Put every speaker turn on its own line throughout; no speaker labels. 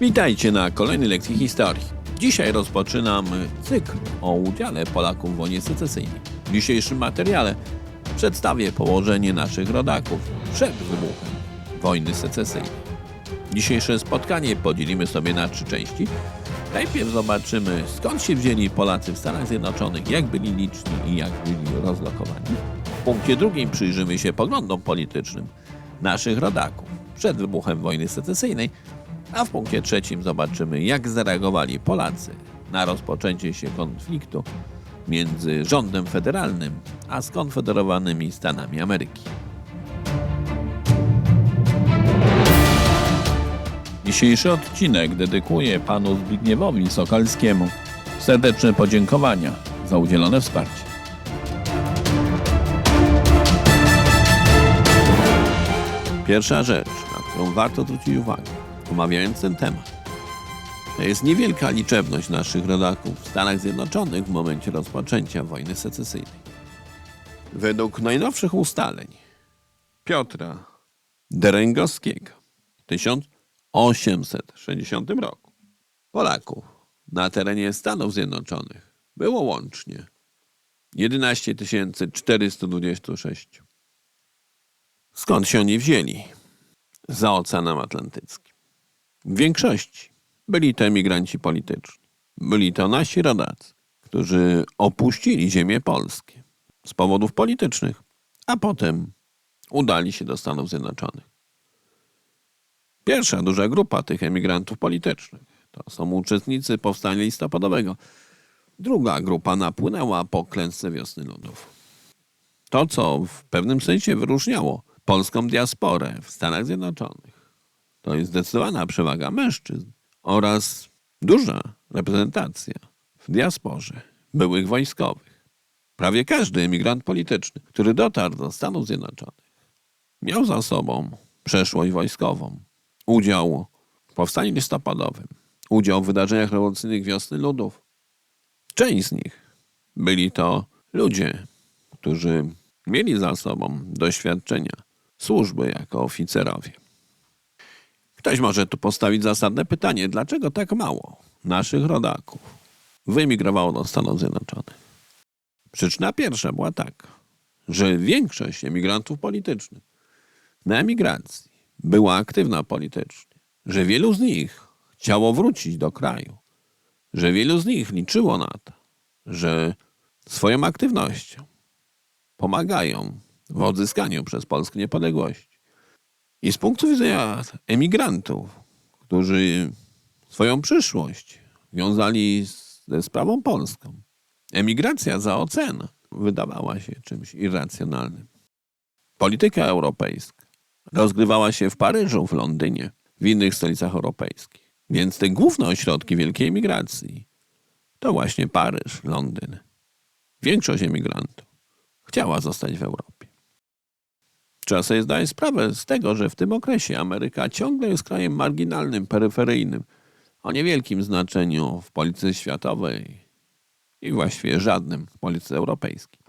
Witajcie na kolejnej lekcji historii. Dzisiaj rozpoczynam cykl o udziale Polaków w wojnie secesyjnej. W dzisiejszym materiale przedstawię położenie naszych rodaków przed wybuchem wojny secesyjnej. Dzisiejsze spotkanie podzielimy sobie na trzy części. Najpierw zobaczymy, skąd się wzięli Polacy w Stanach Zjednoczonych, jak byli liczni i jak byli rozlokowani. W punkcie drugim przyjrzymy się poglądom politycznym naszych rodaków przed wybuchem wojny secesyjnej, a w punkcie trzecim zobaczymy, jak zareagowali Polacy na rozpoczęcie się konfliktu między rządem federalnym a skonfederowanymi Stanami Ameryki. Dzisiejszy odcinek dedykuję panu Zbigniewowi Sokalskiemu. Serdeczne podziękowania za udzielone wsparcie. Pierwsza rzecz, na którą warto zwrócić uwagę, omawiając ten temat, to jest niewielka liczebność naszych rodaków w Stanach Zjednoczonych w momencie rozpoczęcia wojny secesyjnej. Według najnowszych ustaleń Piotra Derengowskiego w 1860 roku Polaków na terenie Stanów Zjednoczonych było łącznie 11 426. Skąd się oni wzięli? Za Oceanem Atlantyckim. W większości byli to emigranci polityczni. Byli to nasi rodacy, którzy opuścili ziemię polskie z powodów politycznych, a potem udali się do Stanów Zjednoczonych. Pierwsza duża grupa tych emigrantów politycznych to są uczestnicy powstania listopadowego. Druga grupa napłynęła po klęsce wiosny ludów. To, co w pewnym sensie wyróżniało polską diasporę w Stanach Zjednoczonych, to jest zdecydowana przewaga mężczyzn oraz duża reprezentacja w diasporze byłych wojskowych. Prawie każdy emigrant polityczny, który dotarł do Stanów Zjednoczonych, miał za sobą przeszłość wojskową, udział w powstaniu listopadowym, udział w wydarzeniach rewolucyjnych wiosny ludów. Część z nich byli to ludzie, którzy mieli za sobą doświadczenia służby jako oficerowie. Ktoś może tu postawić zasadne pytanie, dlaczego tak mało naszych rodaków wyemigrowało do Stanów Zjednoczonych? Przyczyna pierwsza była taka, że większość emigrantów politycznych na emigracji była aktywna politycznie, że wielu z nich chciało wrócić do kraju, że wielu z nich liczyło na to, że swoją aktywnością pomagają w odzyskaniu przez Polskę niepodległości. I z punktu widzenia emigrantów, którzy swoją przyszłość wiązali ze sprawą polską, emigracja za ocean wydawała się czymś irracjonalnym. Polityka europejska rozgrywała się w Paryżu, w Londynie, w innych stolicach europejskich. Więc te główne ośrodki wielkiej emigracji to właśnie Paryż, Londyn. Większość emigrantów chciała zostać w Europie. Trzeba sobie zdać sprawę z tego, że w tym okresie Ameryka ciągle jest krajem marginalnym, peryferyjnym, o niewielkim znaczeniu w polityce światowej i właściwie żadnym w polityce europejskiej.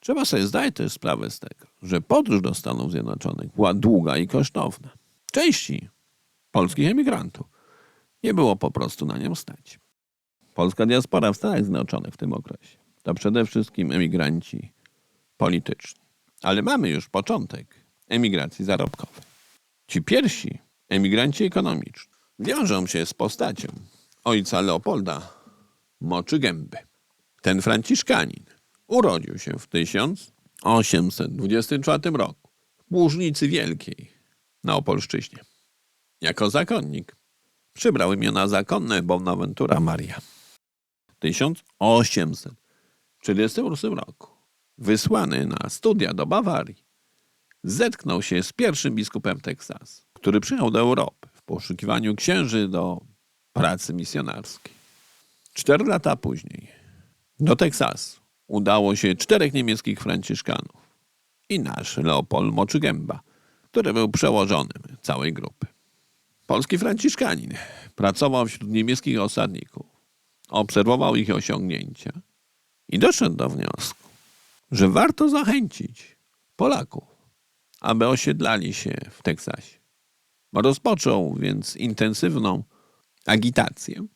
Trzeba sobie zdać też sprawę z tego, że podróż do Stanów Zjednoczonych była długa i kosztowna. Części polskich emigrantów nie było po prostu na nią stać. Polska diaspora w Stanach Zjednoczonych w tym okresie to przede wszystkim emigranci polityczni. Ale mamy już początek emigracji zarobkowej. Ci pierwsi emigranci ekonomiczni wiążą się z postacią ojca Leopolda Moczy Gęby. Ten franciszkanin urodził się w 1824 roku w Płużnicy Wielkiej na Opolszczyźnie. Jako zakonnik przybrał imiona zakonne Bonaventura Maria. W 1848 roku, wysłany na studia do Bawarii, zetknął się z pierwszym biskupem Teksasu, który przyjechał do Europy w poszukiwaniu księży do pracy misjonarskiej. Cztery lata później do Teksasu udało się czterech niemieckich franciszkanów i nasz Leopold Moczygęba, który był przełożonym całej grupy. Polski franciszkanin pracował wśród niemieckich osadników, obserwował ich osiągnięcia i doszedł do wniosku, że warto zachęcić Polaków, aby osiedlali się w Teksasie. Rozpoczął więc intensywną agitację.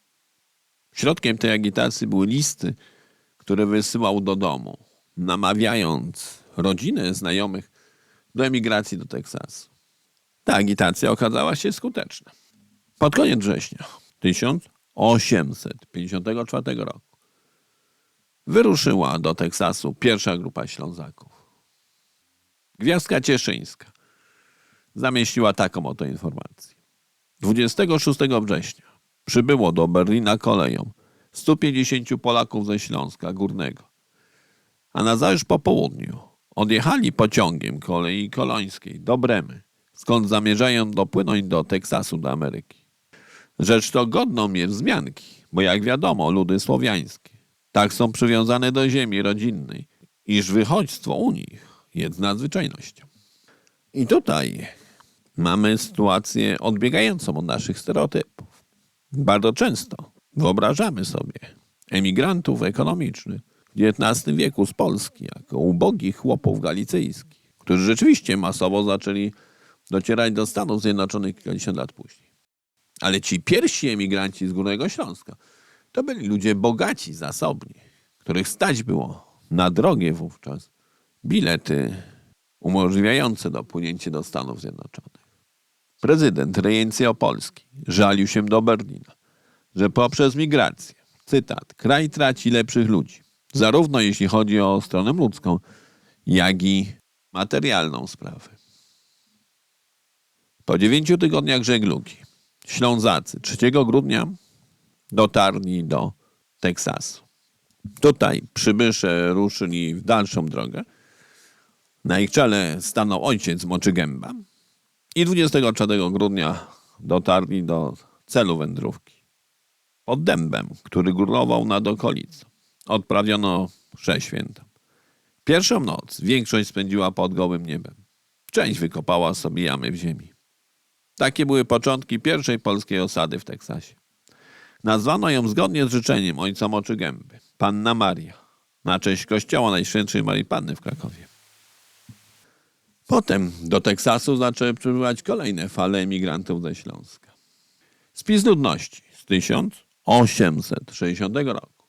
Środkiem tej agitacji były listy, które wysyłał do domu, namawiając rodziny, znajomych do emigracji do Teksasu. Ta agitacja okazała się skuteczna. Pod koniec września 1854 roku wyruszyła do Teksasu pierwsza grupa Ślązaków. Gwiazdka Cieszyńska zamieściła taką oto informację. 26 września przybyło do Berlina koleją 150 Polaków ze Śląska Górnego, a na zajuż po południu odjechali pociągiem kolei kolońskiej do Bremy, skąd zamierzają dopłynąć do Teksasu do Ameryki. Rzecz to godną jest wzmianki, bo jak wiadomo, ludy słowiańskie tak są przywiązane do ziemi rodzinnej, iż wychodźstwo u nich jest nadzwyczajnością. I tutaj mamy sytuację odbiegającą od naszych stereotypów. Bardzo często wyobrażamy sobie emigrantów ekonomicznych w XIX wieku z Polski jako ubogich chłopów galicyjskich, którzy rzeczywiście masowo zaczęli docierać do Stanów Zjednoczonych kilkadziesiąt lat później. Ale ci pierwsi emigranci z Górnego Śląska to byli ludzie bogaci, zasobni, których stać było na drogie wówczas bilety umożliwiające dopłynięcie do Stanów Zjednoczonych. Prezydent Rejency Opolski żalił się do Berlina, że poprzez migrację, cytat, kraj traci lepszych ludzi, zarówno jeśli chodzi o stronę ludzką, jak i materialną sprawę. Po dziewięciu tygodniach żeglugi Ślązacy 3 grudnia dotarli do Teksasu. Tutaj przybysze ruszyli w dalszą drogę. Na ich czele stanął ojciec Moczygęba i 24 grudnia dotarli do celu wędrówki. Pod dębem, który górował nad okolicą, odprawiono mszę świętą. Pierwszą noc większość spędziła pod gołym niebem. Część wykopała sobie jamy w ziemi. Takie były początki pierwszej polskiej osady w Teksasie. Nazwano ją zgodnie z życzeniem ojca Moczy Gęby, Panna Maria, na cześć kościoła Najświętszej Marii Panny w Krakowie. Potem do Teksasu zaczęły przybywać kolejne fale emigrantów ze Śląska. Spis ludności z 1860 roku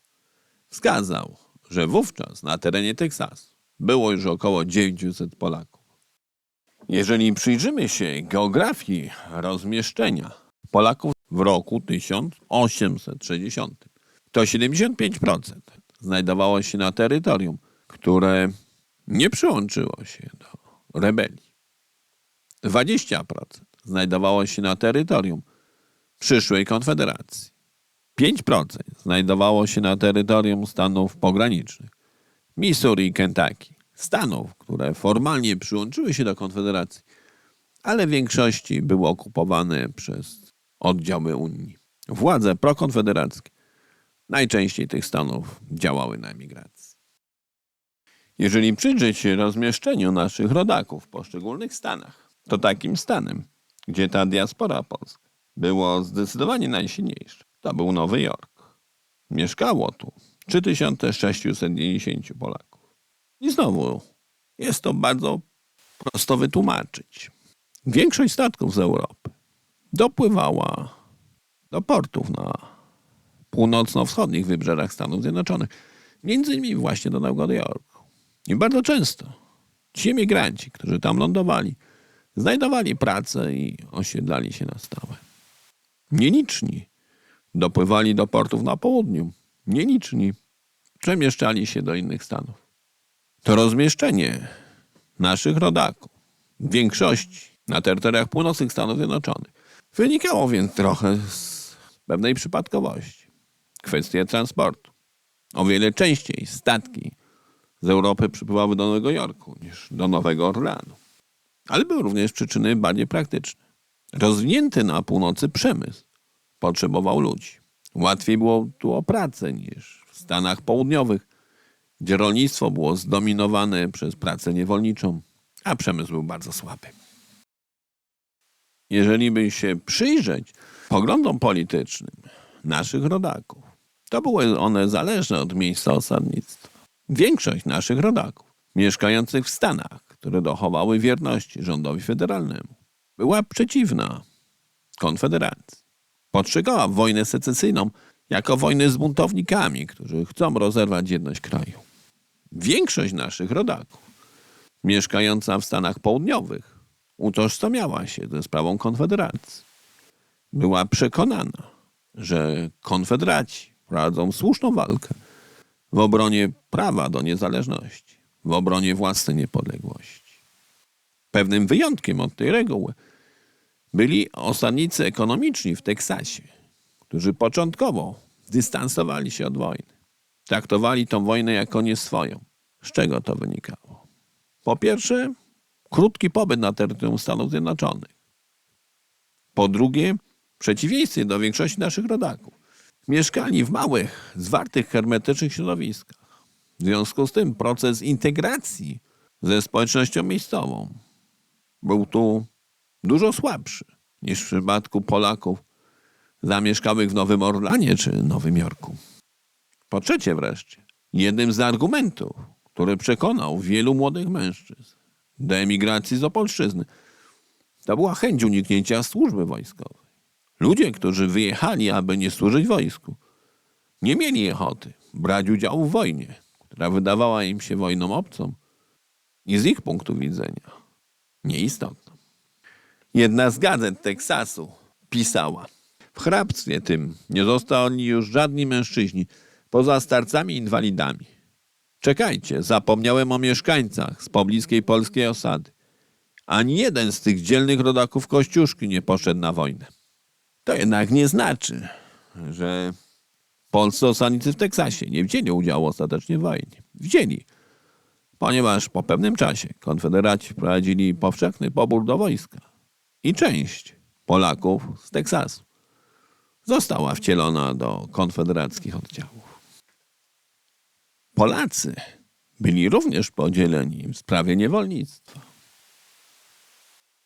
wskazał, że wówczas na terenie Teksasu było już około 900 Polaków. Jeżeli przyjrzymy się geografii rozmieszczenia Polaków w roku 1860, to 75% znajdowało się na terytorium, które nie przyłączyło się do rebelii. 20% znajdowało się na terytorium przyszłej konfederacji. 5% znajdowało się na terytorium stanów pogranicznych Missouri i Kentucky, stanów, które formalnie przyłączyły się do konfederacji, ale w większości były okupowane przez oddziały Unii. Władze prokonfederackie najczęściej tych stanów działały na emigracji. Jeżeli przyjrzeć się rozmieszczeniu naszych rodaków w poszczególnych stanach, to takim stanem, gdzie ta diaspora polska było zdecydowanie najsilniejsza, to był Nowy Jork. Mieszkało tu 3690 Polaków. I znowu jest to bardzo prosto wytłumaczyć. Większość statków z Europy dopływała do portów na północno-wschodnich wybrzeżach Stanów Zjednoczonych, między innymi właśnie do Nowego Jorku. I bardzo często ci emigranci, którzy tam lądowali, znajdowali pracę i osiedlali się na stałe. Nieliczni dopływali do portów na południu, nieliczni przemieszczali się do innych stanów. To rozmieszczenie naszych rodaków w większości na terytoriach północnych Stanów Zjednoczonych wynikało więc trochę z pewnej przypadkowości. Kwestie transportu. O wiele częściej statki z Europy przypływały do Nowego Jorku niż do Nowego Orleanu. Ale były również przyczyny bardziej praktyczne. Rozwinięty na północy przemysł potrzebował ludzi. Łatwiej było tu o pracę niż w Stanach Południowych, gdzie rolnictwo było zdominowane przez pracę niewolniczą, a przemysł był bardzo słaby. Jeżeli by się przyjrzeć poglądom politycznym naszych rodaków, to były one zależne od miejsca osadnictwa. Większość naszych rodaków mieszkających w Stanach, które dochowały wierności rządowi federalnemu, była przeciwna konfederacji. Postrzegała wojnę secesyjną jako wojnę z buntownikami, którzy chcą rozerwać jedność kraju. Większość naszych rodaków, mieszkająca w Stanach Południowych, utożsamiała się ze sprawą Konfederacji. Była przekonana, że konfederaci prowadzą słuszną walkę w obronie prawa do niezależności, w obronie własnej niepodległości. Pewnym wyjątkiem od tej reguły byli osadnicy ekonomiczni w Teksasie, którzy początkowo dystansowali się od wojny. Traktowali tą wojnę jako nie swoją. Z czego to wynikało? Po pierwsze, krótki pobyt na terytorium Stanów Zjednoczonych. Po drugie, przeciwieństwie do większości naszych rodaków, mieszkali w małych, zwartych, hermetycznych środowiskach. W związku z tym proces integracji ze społecznością miejscową był tu dużo słabszy niż w przypadku Polaków zamieszkałych w Nowym Orlanie czy Nowym Jorku. Po trzecie wreszcie, jednym z argumentów, który przekonał wielu młodych mężczyzn do emigracji z Opolszczyzny, to była chęć uniknięcia służby wojskowej. Ludzie, którzy wyjechali, aby nie służyć wojsku, nie mieli ochoty brać udziału w wojnie, która wydawała im się wojną obcą i z ich punktu widzenia nieistotną. Jedna z gazet Teksasu pisała: W hrabstwie tym nie zostali już żadni mężczyźni, poza starcami i inwalidami. Czekajcie, zapomniałem o mieszkańcach z pobliskiej polskiej osady. Ani jeden z tych dzielnych rodaków Kościuszki nie poszedł na wojnę. To jednak nie znaczy, że polscy osadnicy w Teksasie nie wzięli udziału ostatecznie w wojnie. Wzięli, ponieważ po pewnym czasie konfederaci prowadzili powszechny pobór do wojska i część Polaków z Teksasu została wcielona do konfederackich oddziałów. Polacy byli również podzieleni w sprawie niewolnictwa.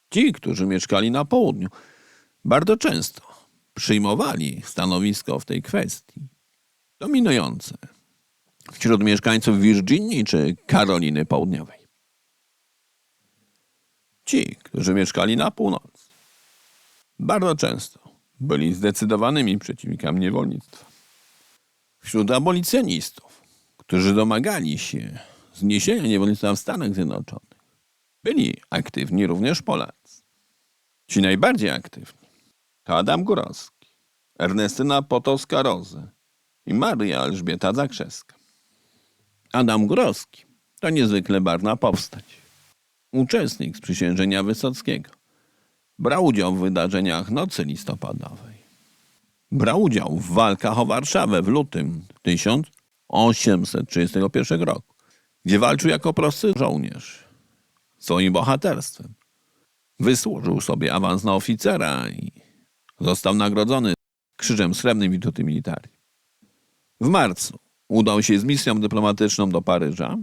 Ci, którzy mieszkali na południu, bardzo często przyjmowali stanowisko w tej kwestii dominujące wśród mieszkańców Virginii czy Karoliny Południowej. Ci, którzy mieszkali na północy, bardzo często byli zdecydowanymi przeciwnikami niewolnictwa. Wśród abolicjonistów, którzy domagali się zniesienia niewolnictwa w Stanach Zjednoczonych, byli aktywni również Polacy. Ci najbardziej aktywni to Adam Górowski, Ernestyna Potowska-Roze i Maria Elżbieta Zakrzewska. Adam Górowski to niezwykle barwna postać. Uczestnik sprzysiężenia Wysockiego. Brał udział w wydarzeniach Nocy Listopadowej. Brał udział w walkach o Warszawę w lutym 1831 roku, gdzie walczył jako prosty żołnierz. Swoim bohaterstwem wysłużył sobie awans na oficera i został nagrodzony Krzyżem Srebrnym Wituty Militari. W marcu udał się z misją dyplomatyczną do Paryża.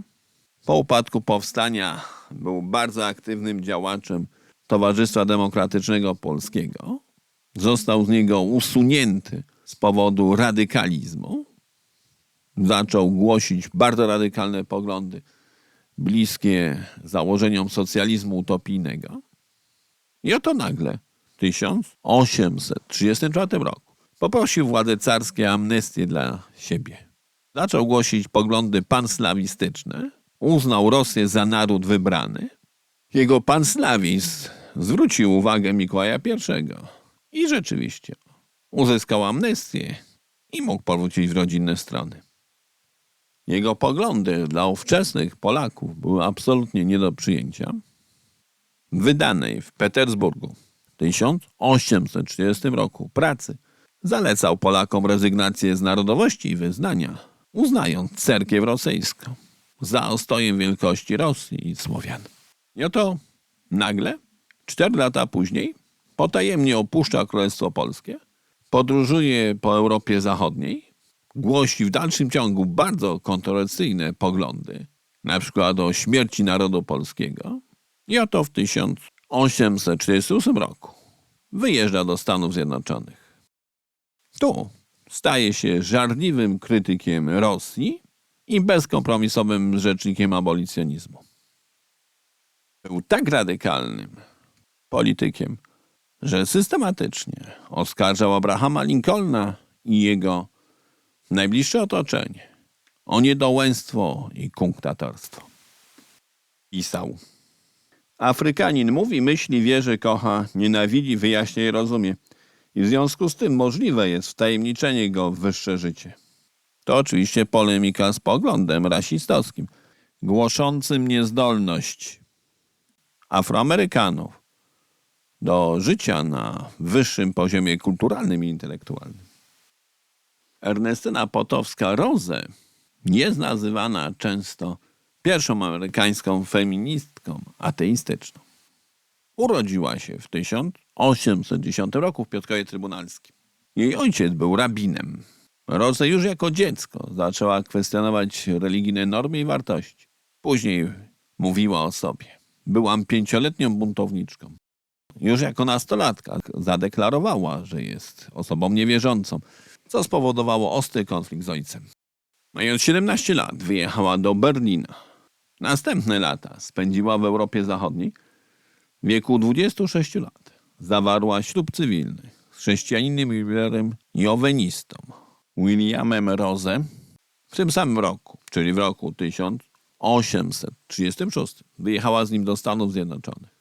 Po upadku powstania był bardzo aktywnym działaczem Towarzystwa Demokratycznego Polskiego. Został z niego usunięty z powodu radykalizmu. Zaczął głosić bardzo radykalne poglądy, bliskie założeniom socjalizmu utopijnego. I oto nagle w 1834 roku poprosił władze carskie amnestię dla siebie. Zaczął głosić poglądy panslawistyczne, uznał Rosję za naród wybrany. Jego panslawizm zwrócił uwagę Mikołaja I i rzeczywiście uzyskał amnestię i mógł powrócić w rodzinne strony. Jego poglądy dla ówczesnych Polaków były absolutnie nie do przyjęcia. Wydanej w Petersburgu w 1830 roku pracy zalecał Polakom rezygnację z narodowości i wyznania, uznając cerkiew rosyjską za ostojem wielkości Rosji i Słowian. I oto nagle, cztery lata później, potajemnie opuszcza Królestwo Polskie, podróżuje po Europie Zachodniej, głosi w dalszym ciągu bardzo kontrowersyjne poglądy, na przykład o śmierci narodu polskiego. I oto w 1848 roku wyjeżdża do Stanów Zjednoczonych. Tu staje się żarliwym krytykiem Rosji i bezkompromisowym rzecznikiem abolicjonizmu. Był tak radykalnym politykiem, że systematycznie oskarżał Abrahama Lincolna i jego najbliższe otoczenie o niedołęstwo i kunktatorstwo. Pisał. Afrykanin mówi, myśli, wierzy, kocha, nienawidzi, wyjaśnia i rozumie. I w związku z tym możliwe jest wtajemniczenie go w wyższe życie. To oczywiście polemika z poglądem rasistowskim, głoszącym niezdolność Afroamerykanów do życia na wyższym poziomie kulturalnym i intelektualnym. Ernestyna Potowska-Rose jest nazywana często pierwszą amerykańską feministką ateistyczną. Urodziła się w 1810 roku w Piotrkowie Trybunalskim. Jej ojciec był rabinem. Rose już jako dziecko zaczęła kwestionować religijne normy i wartości. Później mówiła o sobie. Byłam pięcioletnią buntowniczką. Już jako nastolatka zadeklarowała, że jest osobą niewierzącą, co spowodowało ostry konflikt z ojcem. Mając 17 lat wyjechała do Berlina. Następne lata spędziła w Europie Zachodniej. W wieku 26 lat zawarła ślub cywilny z chrześcijaninem jubilerem jowenistą Williamem Rose w tym samym roku, czyli w roku 1836, wyjechała z nim do Stanów Zjednoczonych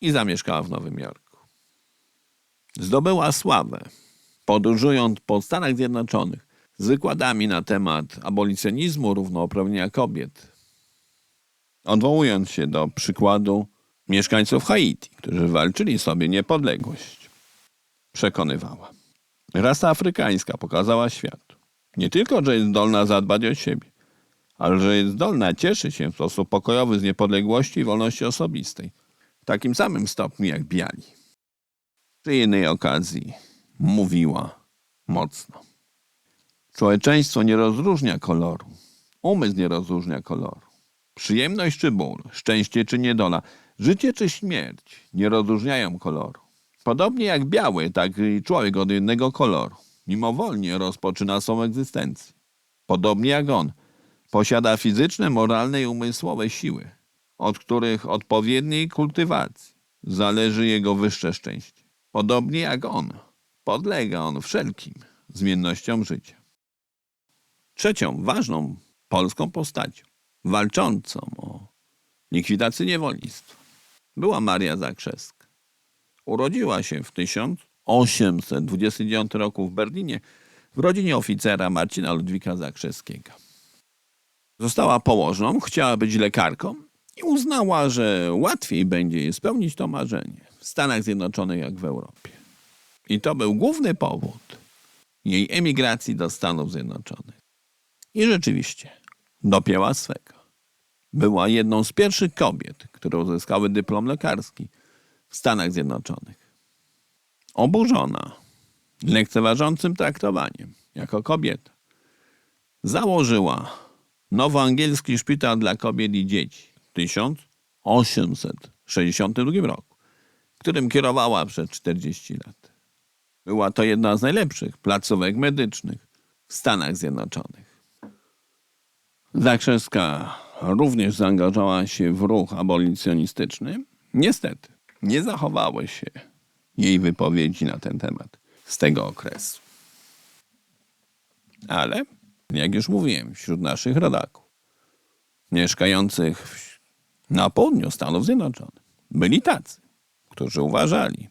i zamieszkała w Nowym Jorku. Zdobyła sławę, podróżując po Stanach Zjednoczonych z wykładami na temat abolicjonizmu, równouprawnienia kobiet, odwołując się do przykładu mieszkańców Haiti, którzy walczyli sobie niepodległość. Przekonywała. Rasa afrykańska pokazała światu nie tylko, że jest zdolna zadbać o siebie, ale że jest zdolna cieszyć się w sposób pokojowy z niepodległości i wolności osobistej, w takim samym stopniu jak biali. Przy jednej okazji mówiła mocno. Człowieczeństwo nie rozróżnia koloru, umysł nie rozróżnia koloru. Przyjemność czy ból, szczęście czy niedola, życie czy śmierć nie rozróżniają koloru. Podobnie jak biały, tak i człowiek od jednego koloru. Mimowolnie rozpoczyna swą egzystencję. Podobnie jak on, posiada fizyczne, moralne i umysłowe siły, od których odpowiedniej kultywacji zależy jego wyższe szczęście. Podobnie jak on, podlega on wszelkim zmiennościom życia. Trzecią ważną polską postacią, walczącą o likwidację niewolnictwa, była Maria Zakrzeska. Urodziła się w 1829 roku w Berlinie w rodzinie oficera Marcina Ludwika Zakrzeskiego. Została położną, chciała być lekarką i uznała, że łatwiej będzie jej spełnić to marzenie w Stanach Zjednoczonych jak w Europie. I to był główny powód jej emigracji do Stanów Zjednoczonych. I rzeczywiście dopięła swego. Była jedną z pierwszych kobiet, które uzyskały dyplom lekarski w Stanach Zjednoczonych. Oburzona lekceważącym traktowaniem jako kobieta, założyła nowoangielski szpital dla kobiet i dzieci w 1862 roku, którym kierowała przez 40 lat. Była to jedna z najlepszych placówek medycznych w Stanach Zjednoczonych. Zakrzeska również zaangażowała się w ruch abolicjonistyczny. Niestety, nie zachowały się jej wypowiedzi na ten temat z tego okresu. Ale, jak już mówiłem, wśród naszych rodaków, mieszkających na południu Stanów Zjednoczonych, byli tacy, którzy uważali,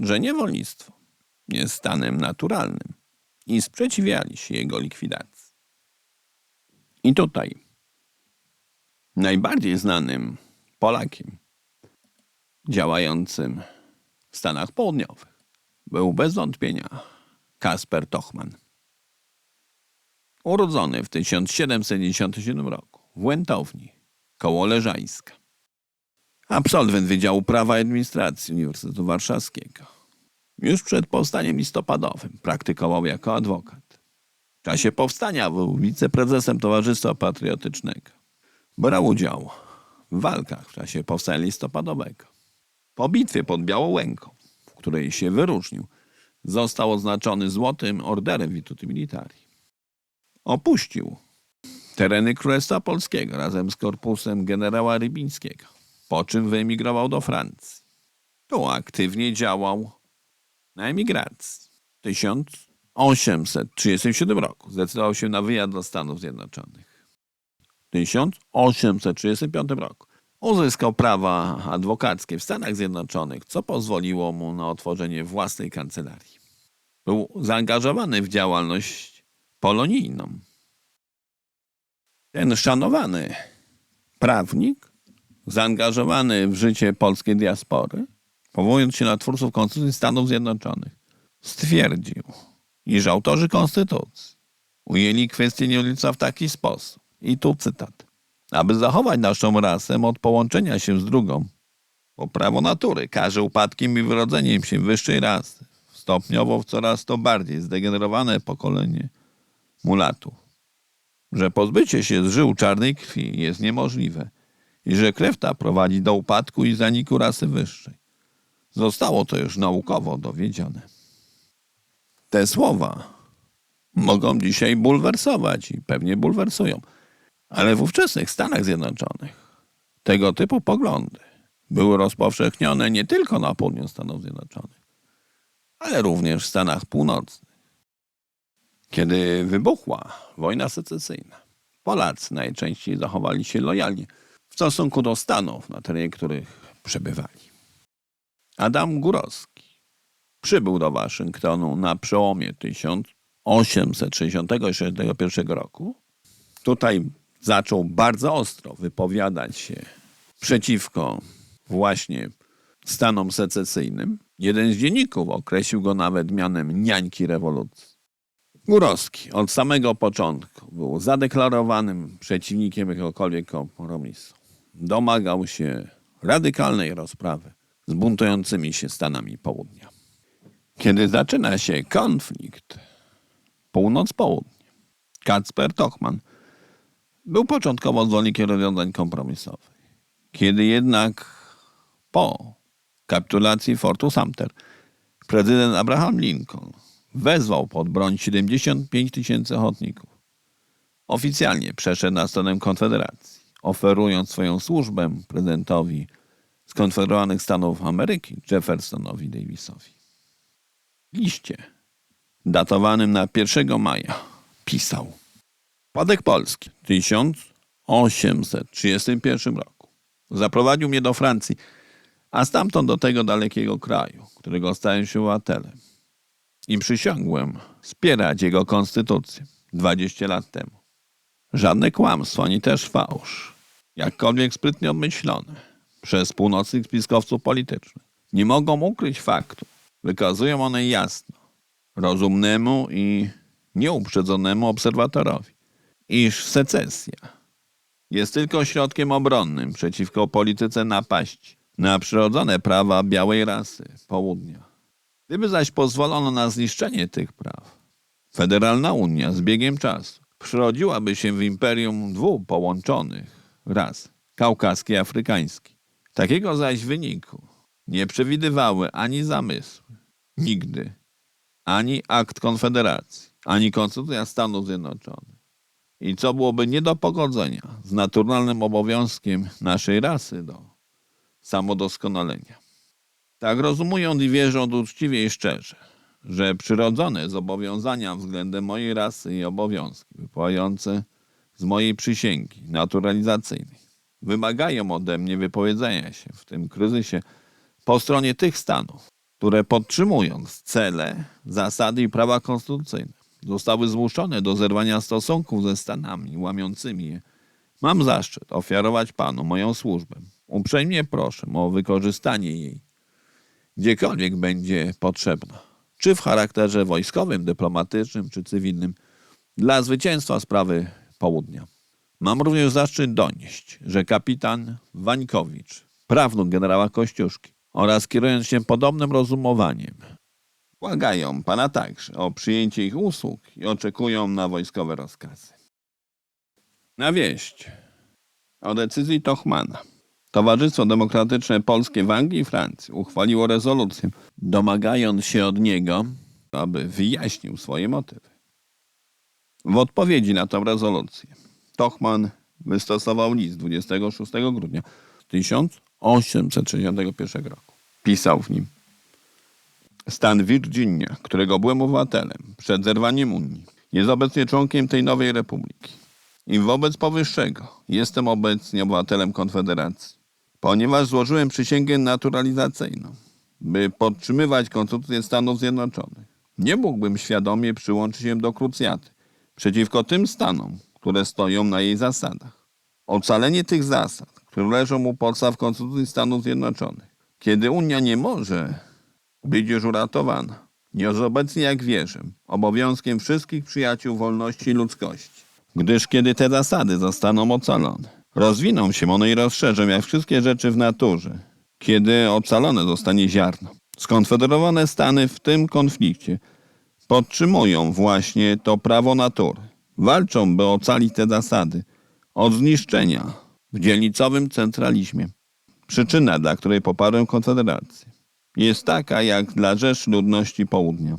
że niewolnictwo jest stanem naturalnym i sprzeciwiali się jego likwidacji. I tutaj najbardziej znanym Polakiem działającym w Stanach Południowych był bez wątpienia Kasper Tochman. Urodzony w 1797 roku w Łętowni, koło Leżańska. Absolwent Wydziału Prawa i Administracji Uniwersytetu Warszawskiego. Już przed powstaniem listopadowym praktykował jako adwokat. W czasie powstania był wiceprezesem Towarzystwa Patriotycznego. Brał udział w walkach w czasie powstania listopadowego. Po bitwie pod Białołęką, w której się wyróżnił, został oznaczony złotym orderem Virtuti Militari. Opuścił tereny Królestwa Polskiego razem z korpusem generała Rybińskiego, po czym wyemigrował do Francji. Tu aktywnie działał na emigracji. W 1837 roku zdecydował się na wyjazd do Stanów Zjednoczonych. W 1835 roku uzyskał prawa adwokackie w Stanach Zjednoczonych, co pozwoliło mu na otworzenie własnej kancelarii. Był zaangażowany w działalność polonijną. Ten szanowany prawnik, zaangażowany w życie polskiej diaspory, powołując się na twórców Konstytucji Stanów Zjednoczonych, stwierdził, iż autorzy Konstytucji ujęli kwestię nieludztwa w taki sposób, i tu cytat, aby zachować naszą rasę od połączenia się z drugą, bo prawo natury każe upadkiem i wyrodzeniem się wyższej rasy, stopniowo w coraz to bardziej zdegenerowane pokolenie mulatów, że pozbycie się z żył czarnej krwi jest niemożliwe i że krew ta prowadzi do upadku i zaniku rasy wyższej. Zostało to już naukowo dowiedzione. Te słowa mogą dzisiaj bulwersować i pewnie bulwersują, ale w ówczesnych Stanach Zjednoczonych tego typu poglądy były rozpowszechnione nie tylko na południu Stanów Zjednoczonych, ale również w Stanach Północnych. Kiedy wybuchła wojna secesyjna, Polacy najczęściej zachowali się lojalnie w stosunku do Stanów, na terenie których przebywali. Adam Górowski przybył do Waszyngtonu na przełomie 1860 i 61 roku. Tutaj zaczął bardzo ostro wypowiadać się przeciwko właśnie stanom secesyjnym. Jeden z dzienników określił go nawet mianem niańki rewolucji. Górowski od samego początku był zadeklarowanym przeciwnikiem jakiegokolwiek kompromisu. Domagał się radykalnej rozprawy z buntującymi się Stanami Południa. Kiedy zaczyna się konflikt północ-południe, Kacper Tochman był początkowo zwolennikiem rozwiązań kompromisowych. Kiedy jednak po kapitulacji Fortu Sumter prezydent Abraham Lincoln wezwał pod broń 75 tysięcy ochotników, oficjalnie przeszedł na stronę Konfederacji, oferując swoją służbę prezydentowi skonfederowanych Stanów Ameryki Jeffersonowi Davisowi. Liście datowanym na 1 maja pisał Władek Polski w 1831 roku zaprowadził mnie do Francji, a stamtąd do tego dalekiego kraju, którego stałem się łatelem. I przysiągłem wspierać jego konstytucję 20 lat temu. Żadne kłamstwo, ani też fałsz, jakkolwiek sprytnie obmyślone przez północnych spiskowców politycznych, nie mogą ukryć faktu. Wykazują one jasno, rozumnemu i nieuprzedzonemu obserwatorowi, iż secesja jest tylko środkiem obronnym przeciwko polityce napaści na przyrodzone prawa białej rasy południa. Gdyby zaś pozwolono na zniszczenie tych praw, federalna Unia z biegiem czasu przyrodziłaby się w imperium dwóch połączonych ras, kaukaskiej i afrykańskiej. Takiego zaś wyniku nie przewidywały ani zamysły, nigdy, ani akt konfederacji, ani konstytucja Stanów Zjednoczonych. I co byłoby nie do pogodzenia z naturalnym obowiązkiem naszej rasy do samodoskonalenia. Tak rozumują i wierzą uczciwie i szczerze, że przyrodzone zobowiązania względem mojej rasy i obowiązki wypływające z mojej przysięgi naturalizacyjnej wymagają ode mnie wypowiedzenia się w tym kryzysie po stronie tych stanów, które podtrzymując cele, zasady i prawa konstytucyjne zostały zmuszone do zerwania stosunków ze Stanami łamiącymi je, mam zaszczyt ofiarować Panu moją służbę. Uprzejmie proszę o wykorzystanie jej gdziekolwiek będzie potrzebna, czy w charakterze wojskowym, dyplomatycznym, czy cywilnym, dla zwycięstwa sprawy południa. Mam również zaszczyt donieść, że kapitan Wańkowicz, prawnuk generała Kościuszki oraz kierując się podobnym rozumowaniem, błagają pana także o przyjęcie ich usług i oczekują na wojskowe rozkazy. Na wieść o decyzji Tochmana Towarzystwo Demokratyczne Polskie w Anglii i Francji uchwaliło rezolucję, domagając się od niego, aby wyjaśnił swoje motywy. W odpowiedzi na tę rezolucję Tochman wystosował list 26 grudnia 1861 roku. Pisał w nim
Stan Virginia, którego byłem obywatelem przed zerwaniem Unii, jest obecnie członkiem tej nowej republiki. I wobec powyższego jestem obecnie obywatelem Konfederacji, ponieważ złożyłem przysięgę naturalizacyjną, by podtrzymywać Konstytucję Stanów Zjednoczonych. Nie mógłbym świadomie przyłączyć się do krucjaty przeciwko tym stanom, które stoją na jej zasadach. Ocalenie tych zasad, które leżą u podstaw Konstytucji Stanów Zjednoczonych, kiedy Unia nie może być już uratowana, jest obecnie, jak wierzę, obowiązkiem wszystkich przyjaciół wolności i ludzkości. Gdyż kiedy te zasady zostaną ocalone, rozwiną się one i rozszerzą jak wszystkie rzeczy w naturze. Kiedy ocalone zostanie ziarno, skonfederowane Stany w tym konflikcie podtrzymują właśnie to prawo natury. Walczą, by ocalić te zasady od zniszczenia w dzielnicowym centralizmie. Przyczyna, dla której poparłem Konfederację, jest taka jak dla rzesz ludności południa.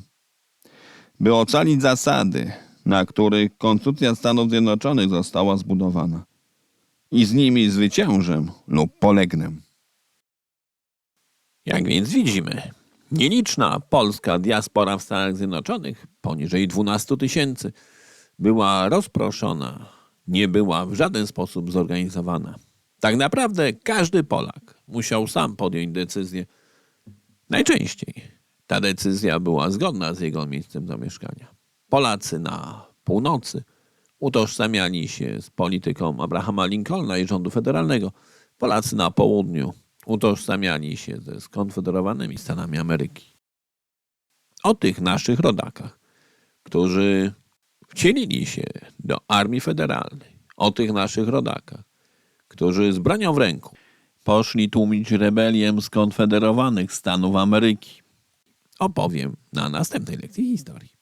By ocalić zasady, na których Konstytucja Stanów Zjednoczonych została zbudowana. I z nimi zwyciężę lub polegnę.
Jak więc widzimy, nieliczna polska diaspora w Stanach Zjednoczonych, poniżej 12 tysięcy, była rozproszona, nie była w żaden sposób zorganizowana. Tak naprawdę każdy Polak musiał sam podjąć decyzję. Najczęściej ta decyzja była zgodna z jego miejscem zamieszkania. Polacy na północy utożsamiali się z polityką Abrahama Lincolna i rządu federalnego. Polacy na południu utożsamiali się ze skonfederowanymi Stanami Ameryki. O tych naszych rodakach, którzy wcielili się do Armii Federalnej, o tych naszych rodakach, którzy z bronią w ręku poszli tłumić rebelię skonfederowanych Stanów Ameryki. Opowiem na następnej lekcji historii.